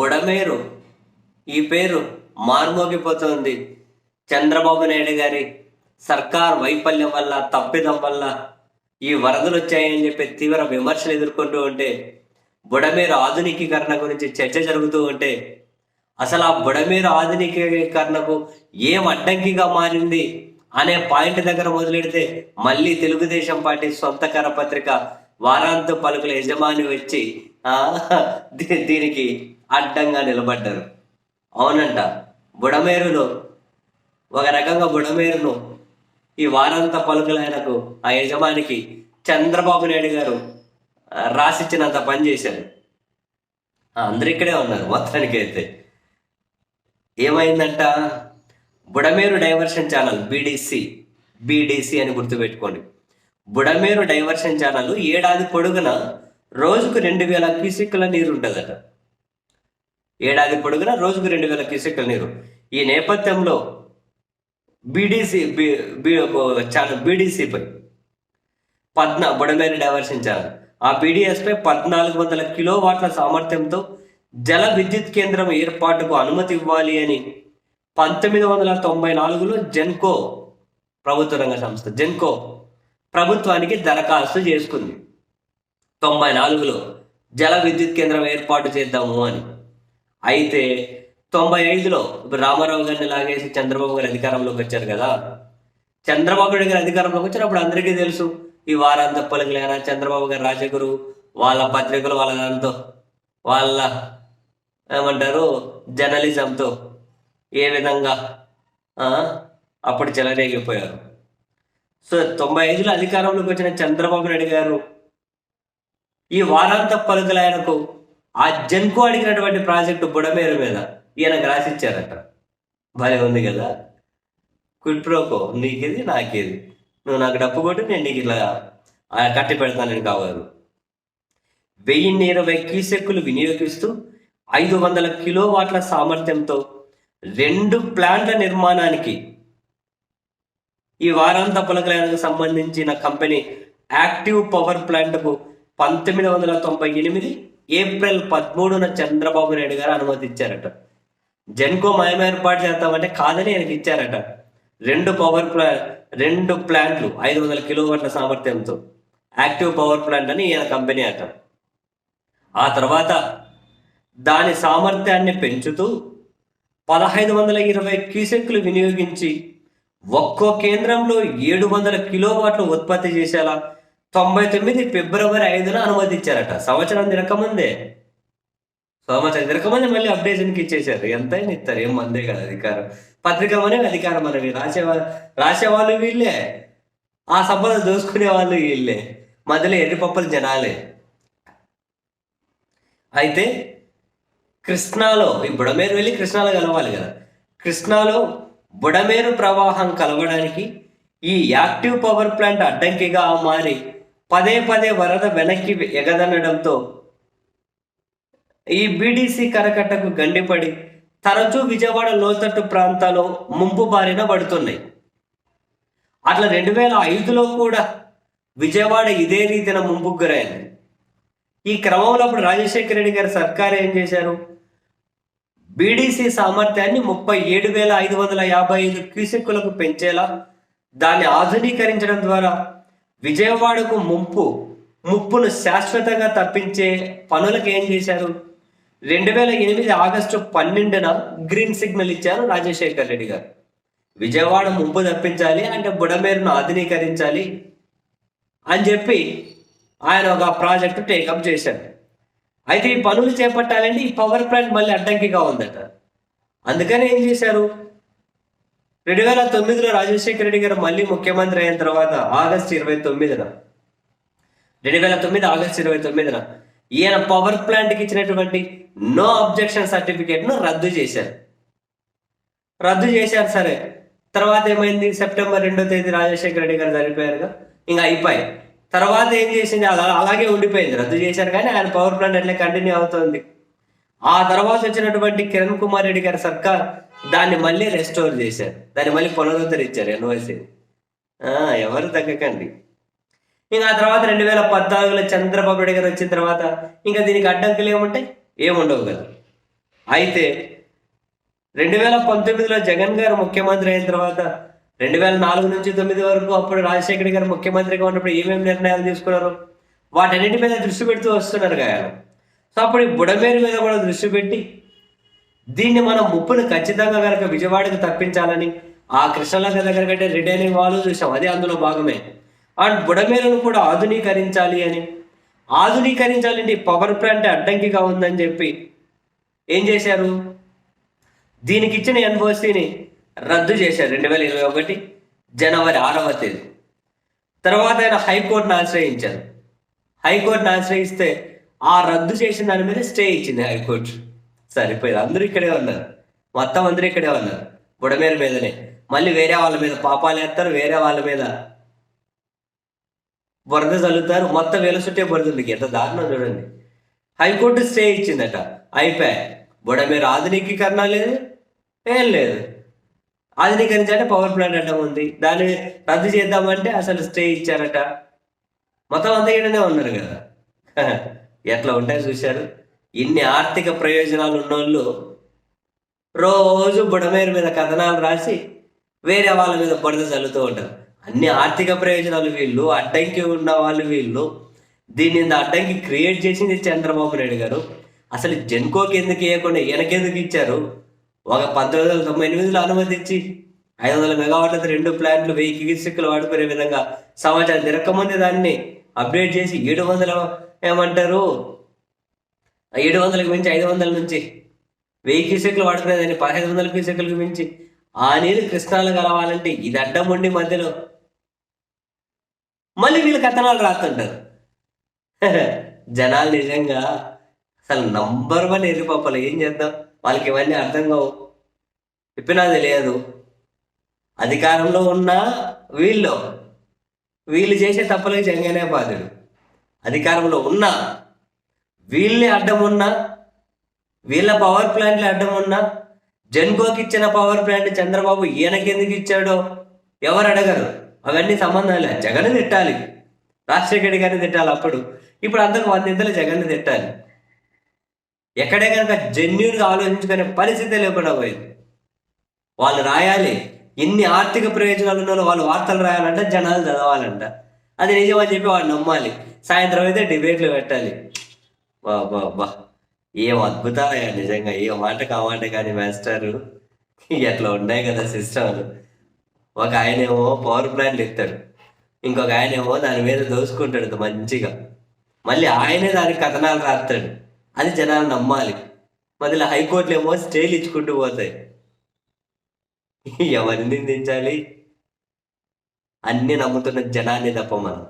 బుడమేరు. ఈ పేరు మార్మోగిపోతుంది చంద్రబాబు నాయుడు గారి సర్కార్ వైఫల్యం వల్ల తప్పిదం వల్ల ఈ వరదలు వచ్చాయని చెప్పి తీవ్ర విమర్శలు ఎదుర్కొంటూ ఉంటే బుడమేరు ఆధునికీకరణ గురించి చర్చ జరుగుతూ ఉంటే అసలు ఆ బుడమేరు ఆధునికీకరణకు ఏం అడ్డంకిగా మారింది అనే పాయింట్ దగ్గర మొదలెడితే మళ్ళీ తెలుగుదేశం పార్టీ సొంత కరపత్రిక వారాంత పలుకుల యజమాని వచ్చి దీనికి అడ్డంగా నిలబడ్డారు. అవునంట బుడమేరులో ఒక రకంగా బుడమేరును ఈ వారాంత పలుకులైనకు ఆ యజమానికి చంద్రబాబు నాయుడు గారు రాసిచ్చినంత పని చేశారు. అందరు ఇక్కడే ఉన్నారు మొత్తానికి అయితే ఏమైందంట? Budameru diversion channel BDC BDC అని గుర్తుపెట్టుకోండి. బుడమేరు డైవర్షన్ ఛానల్ ఏడాది పొడుగున రోజుకు రెండు వేల క్యూసెక్కుల నీరు ఉంటుందట. ఏడాది పొడుగున రోజుకు రెండు వేల క్యూసెక్ల నీరు. ఈ నేపథ్యంలో బీడీసీ ఛానల్ బీడీసీపై పద్నా బుడమేరు డైవర్షన్ ఛానల్ ఆ బీడీఎస్పై పద్నాలుగు వందల కిలోవాట్ల సామర్థ్యంతో జల విద్యుత్ కేంద్రం ఏర్పాటుకు అనుమతి ఇవ్వాలి అని పంతొమ్మిది వందల తొంభై నాలుగులో జెన్కో ప్రభుత్వ రంగ సంస్థ జెన్కో ప్రభుత్వానికి దరఖాస్తు చేసుకుంది. తొంభై నాలుగులో జల విద్యుత్ కేంద్రం ఏర్పాటు చేద్దాము అని అయితే తొంభై ఐదులో ఇప్పుడు రామారావు గారిని లాగేసి చంద్రబాబు గారు అధికారంలోకి వచ్చారు కదా. చంద్రబాబు నాయుడు గారు అధికారంలోకి వచ్చినప్పుడు అందరికీ తెలుసు ఈ వారాంత పలుకులైనా చంద్రబాబు గారు రాజగురు వాళ్ళ పత్రికలు వాళ్ళ దాంతో వాళ్ళ ఏమంటారు జర్నలిజంతో ఏ విధంగా అప్పుడు చెలరేగిపోయారు. సో తొంభై ఐదులో అధికారంలోకి వచ్చిన చంద్రబాబు నాయుడు గారు ఈ వారాంత పలుకులైనకు ఆ జన్కు అడిగినటువంటి ప్రాజెక్టు బుడమేరు మీద ఈయనకు రాసిచ్చారట. భలే ఉంది కదా. కుట్రోకో నీకేది నాకేది. నువ్వు నాకు డప్పు కొట్టి నేను నీకు ఇట్లా కట్టి పెడతానని కావాలి. వెయ్యిన్ని ఇరవై క్యూసెక్కులు వినియోగిస్తూ ఐదు వందల కిలోవాట్ల సామర్థ్యంతో రెండు ప్లాంట్ల నిర్మాణానికి ఈ వారాంత పలకలకు సంబంధించిన కంపెనీ యాక్టివ్ పవర్ ప్లాంట్కు పంతొమ్మిది వందల తొంభై ఎనిమిది ఏప్రిల్ పదమూడున చంద్రబాబు నాయుడు గారు అనుమతిచ్చారట జెన్కో మయం ఏర్పాటు చేద్దామంటే కాదని ఆయనకి ఇచ్చారట. రెండు పవర్ ప్లా రెండు ప్లాంట్లు ఐదు వందల కిలోవాట్ల సామర్థ్యంతో. యాక్టివ్ పవర్ ప్లాంట్ అని ఈయన కంపెనీ అట. ఆ తర్వాత దాని సామర్థ్యాన్ని పెంచుతూ పదహైదు వందల ఇరవై క్యూసెక్లు వినియోగించి ఒక్కో కేంద్రంలో ఏడు వందల కిలోవాట్లు ఉత్పత్తి చేసేలా తొంభై తొమ్మిది ఫిబ్రవరి ఐదున అనుమతించారట. సంవత్సరం తిరకముందే సంవత్సరం తిరకముందే మళ్ళీ అప్డేషన్కి ఇచ్చేశారు. ఎంతైనా ఇస్తారు. ఏం మందే కదా అధికారం. పత్రిక అనే అధికారం అనేవి రాసేవాళ్ళు రాసేవాళ్ళు వీళ్ళే. ఆ సంపద దోసుకునే వాళ్ళు వీళ్ళే. మధ్యలో ఎర్రిపప్పులు జనాలే. అయితే కృష్ణాలో ఈ బుడమేరు వెళ్ళి కృష్ణాలో కలవాలి కదా. కృష్ణాలో బుడమేరు ప్రవాహం కలవడానికి ఈ యాక్టివ్ పవర్ ప్లాంట్ అడ్డంకిగా మారి పదే పదే వరద వెనక్కి ఎగదనడంతో ఈ బీడీసీ కరకట్టకు గండిపడి తరచూ విజయవాడ లోతట్టు ప్రాంతాలు ముంపు బారిన పడుతున్నాయి. అట్లా రెండు వేల ఐదులో కూడా విజయవాడ ఇదే రీతిన ముంపుకు గురైంది ఈ క్రమంలో అప్పుడు రాజశేఖర రెడ్డి గారి సర్కారు ఏం చేశారు? బీడీసీ సామర్థ్యాన్ని ముప్పై ఏడు వేల ఐదు వందల యాభై ఐదు క్యూసెక్కులకు పెంచేలా దాన్ని ఆధునీకరించడం ద్వారా విజయవాడకు ముంపు ముప్పును శాశ్వతంగా తప్పించే పనులకు ఏం చేశారు? రెండు వేల ఎనిమిది ఆగస్టు పన్నెండున గ్రీన్ సిగ్నల్ ఇచ్చారు రాజశేఖర్ రెడ్డి గారు. విజయవాడ ముంపు తప్పించాలి అంటే బుడమేరును ఆధునీకరించాలి అని చెప్పి ఆయన ఒక ప్రాజెక్టు టేకప్ చేశాడు అయితే ఈ పనులు చేపట్టాలంటే ఈ పవర్ ప్లాంట్ మళ్ళీ అడ్డంకిగా ఉందట. అందుకని ఏం చేశారు? రెండు వేల తొమ్మిదిలో రాజశేఖర రెడ్డి గారు మళ్ళీ ముఖ్యమంత్రి అయిన తర్వాత ఆగస్ట్ ఇరవై తొమ్మిదిన రెండు వేల తొమ్మిది ఆగస్ట్ ఇరవై తొమ్మిదిన ఈయన పవర్ ప్లాంట్కి ఇచ్చినటువంటి నో అబ్జెక్షన్ సర్టిఫికేట్ను రద్దు చేశారు. రద్దు చేశారు సరే. తర్వాత ఏమైంది? సెప్టెంబర్ రెండో తేదీ రాజశేఖర రెడ్డి గారు చనిపోయారుగా. ఇంకా అయిపోయి తర్వాత ఏం చేసింది? అలా అలాగే ఉండిపోయింది. రద్దు చేశారు కానీ ఆయన పవర్ ప్లాంట్ అట్లే కంటిన్యూ అవుతుంది. ఆ తర్వాత వచ్చినటువంటి కిరణ్ కుమార్ రెడ్డి గారి సర్కార్ దాన్ని మళ్ళీ రెస్టోర్ చేశారు. దాన్ని మళ్ళీ పునరుద్ధరించారు ఎన్ఓసి. ఎవరు తగ్గకండి. ఇంకా ఆ తర్వాత రెండు వేల పద్నాలుగులో చంద్రబాబు నాయుడు గారు వచ్చిన తర్వాత ఇంకా దీనికి అడ్డంకులు ఏముంటాయి? ఏముండవు కదా. అయితే రెండు వేల పంతొమ్మిదిలో జగన్ గారు ముఖ్యమంత్రి అయిన తర్వాత రెండు వేల నాలుగు నుంచి తొమ్మిది వరకు అప్పుడు రాజశేఖర గారు ముఖ్యమంత్రిగా ఉన్నప్పుడు ఏమేమి నిర్ణయాలు తీసుకున్నారు? వాటన్నిటి మీద దృష్టి పెడుతూ వస్తున్నారు గాయాలు. సో అప్పుడు ఈ బుడమేరు మీద కూడా దృష్టి పెట్టి దీన్ని మనం ముప్పును ఖచ్చితంగా కనుక విజయవాడకు తప్పించాలని ఆ కృష్ణలంక దగ్గర కంటే రిటైనింగ్ వాళ్ళు చూసాం అది అందులో భాగమే. అండ్ బుడమేరును కూడా ఆధునీకరించాలి అని. ఆధునీకరించాలంటే పవర్ ప్లాంట్ అడ్డంకిగా ఉందని చెప్పి ఏం చేశారు? దీనికి ఇచ్చిన ఎన్ఓసిని రద్దు చేశారు రెండు వేల ఇరవై ఒకటి జనవరి ఆరవ తేదీ. తర్వాత ఆయన హైకోర్టును ఆశ్రయించారు. హైకోర్టును ఆశ్రయిస్తే ఆ రద్దు చేసిన దాని మీద స్టే ఇచ్చింది హైకోర్టు. సరిపోయింది. అందరూ ఇక్కడే ఉన్నారు. మొత్తం అందరూ ఇక్కడే ఉన్నారు. బుడమేరు మీదనే. మళ్ళీ వేరే వాళ్ళ మీద పాపాలు వేస్తారు వేరే వాళ్ళ మీద బురద చల్లుతారు మొత్తం వెలుసుంటే చుట్టే బురద ఎంత దారుణం చూడండి. హైకోర్టు స్టే ఇచ్చిందట. అయిపోయా బుడమేరు ఆధునికీకరణ లేదు ఏం లేదు. ఆధునీకరించాలంటే పవర్ ప్లాంట్ అడ్డం ఉంది. దాన్ని రద్దు చేద్దామంటే అసలు స్టే ఇచ్చారట. మొత్తం అంతా ఈడనే ఉన్నారు కదా. ఎట్లా ఉంటాయి చూశారు. ఇన్ని ఆర్థిక ప్రయోజనాలు ఉన్నోళ్ళు రోజు బుడమేరు మీద కథనాలు రాసి వేరే వాళ్ళ మీద బురద చల్లుతూ ఉంటారు. అన్ని ఆర్థిక ప్రయోజనాలు వీళ్ళు అడ్డంకి ఉన్న వాళ్ళు వీళ్ళు. దీన్ని అడ్డంకి క్రియేట్ చేసింది చంద్రబాబు నాయుడు గారు. అసలు జెన్కోకి ఎందుకు ఇవ్వకుండా ఈయనకెందుకు ఇచ్చారు? ఒక పంతొమ్మిది వందల తొంభై ఎనిమిదిలో అనుమతించి ఐదు వందల మెగావాట్లతో రెండు ప్లాంట్లు వెయ్యి చికిత్సకులు వాడుకునే విధంగా సమాచారం తిరగకముందే దాన్ని అప్డేట్ చేసి ఏడు వందల ఏమంటారు? ఏడు వందలకు మించి ఐదు వందల నుంచి వెయ్యి క్యూసెక్లు వాడుకునేదాన్ని పదహైదు వందల క్యూసెక్లకు మించి. ఆ నీరు కృష్ణాలు కలవాలంటే ఇది అడ్డం ఉండి మధ్యలో. మళ్ళీ వీళ్ళు కథనాలు రాస్తుంటారు. జనాలు నిజంగా అసలు నంబర్ వన్ ఎర్రిపప్పలు ఏం చేద్దాం? వాళ్ళకి ఇవన్నీ అర్థం కావు. చెప్పినా లేదు. అధికారంలో ఉన్న వీళ్ళు వీళ్ళు చేసే తప్పులకి జంగనే బాధుడు అధికారంలో ఉన్నా వీళ్ళే అడ్డం ఉన్నా వీళ్ళ పవర్ ప్లాంట్లు అడ్డం ఉన్నా జన్కోకి ఇచ్చిన పవర్ ప్లాంట్ చంద్రబాబు ఈయనకెందుకు ఇచ్చాడో ఎవరు అడగరు. అవన్నీ సంబంధం లేదు జగన్ తిట్టాలి. రాజశేఖర్ గారిని తిట్టాలి అప్పుడు. ఇప్పుడు అంతకు వందింతలు జగన్ తిట్టాలి. ఎక్కడే కనుక జెన్యున్గా ఆలోచించుకునే పరిస్థితి లేకుండా పోయింది. వాళ్ళు రాయాలి. ఎన్ని ఆర్థిక ప్రయోజనాలు ఉన్నారో వాళ్ళు వార్తలు రాయాలంటే జనాలు చదవాలంట. అది నిజమని చెప్పి వాళ్ళు నమ్మాలి. సాయంత్రం అయితే డిబేట్లు పెట్టాలి. బా బా బా ఏం అద్భుతాలయ్యా నిజంగా. ఏ మాట కామాట కానీ మాస్టరు అట్లా ఉన్నాయి కదా సిస్టమ్లు ఒక ఆయనేమో పవర్ ప్లాంట్లు ఇస్తాడు ఇంకొక ఆయనేమో దాని మీద దోసుకుంటాడు మంచిగా. మళ్ళీ ఆయనే దానికి కథనాలు రాస్తాడు. అది జనాలు నమ్మాలి. మధ్యలో హైకోర్టులు ఏమో స్టేలు ఇచ్చుకుంటూ పోతాయి. ఎవరిని నిందించాలి అన్ని నమ్ముతున్న జనాన్ని తప్ప మనం.